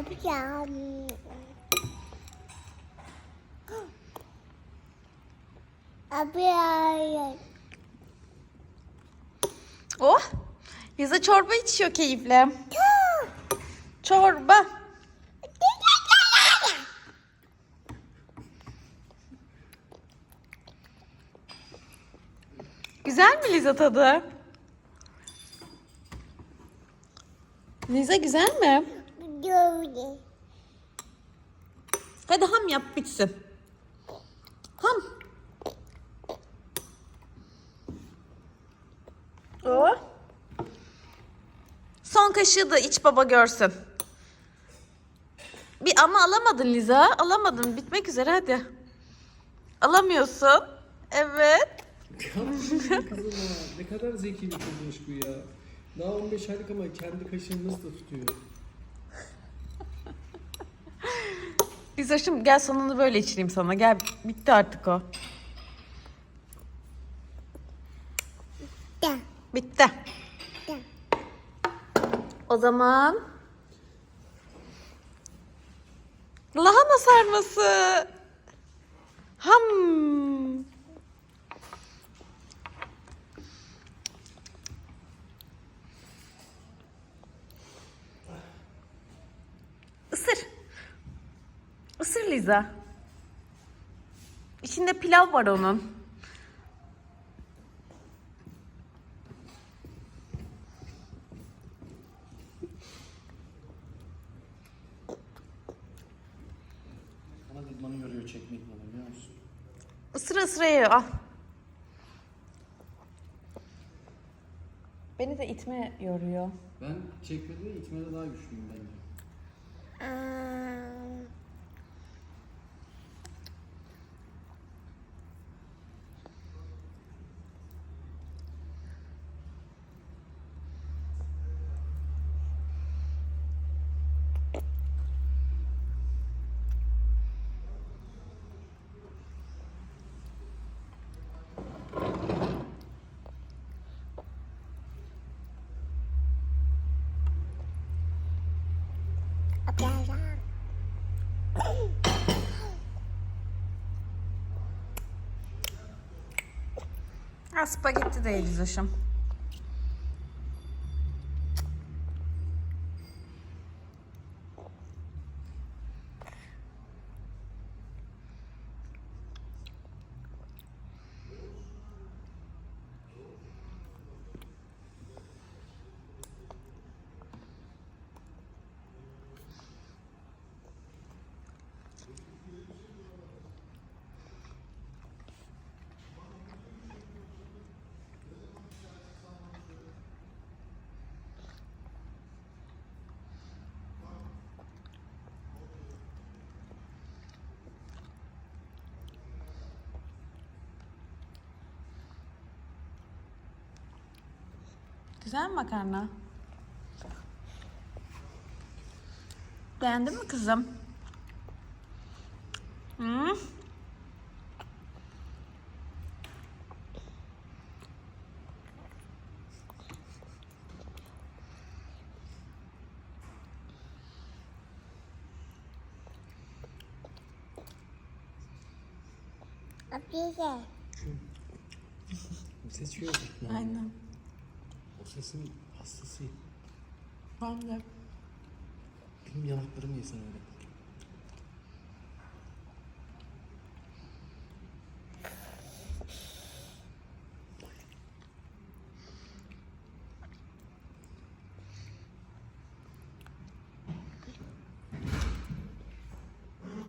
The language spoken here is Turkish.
Yapacağım. Yapacağım. Oh! Liza çorba içiyor keyifle. Çorba. Güzel mi Liza tadı? Liza güzel mi? Gördüm. Hadi ham yap bitsin. Ham. Oh. Son kaşığı da iç baba görsün. Bir ama alamadın Liza. Alamadın. Bitmek üzere hadi. Alamıyorsun. Evet. Kızım ne kadar zeki bir kızmış bu ya. Daha 15 aylık ama kendi kaşığını nasıl tutuyor. Liza şimdi gel sonunu böyle içireyim sana. Gel bitti artık o. Da. Bitti. Da. O zaman lahana sarması. Ham. Liza. İçinde pilav var onun. Bana Didman'ı yoruyor çekmek bana biliyor musun? Isıra ısıra yiyor. Al. Beni de itme yoruyor. Ben çekmede itmede daha güçlüyüm bence. Aa, Ha spagetti de yeriz Güzel mi makarna? Beğendin mi kızım? Hı? Yapacağım. Seçiyor Didman. Aynen. O sesin hastasıyım. Ben de. Benim yanaklarım yesin öyle.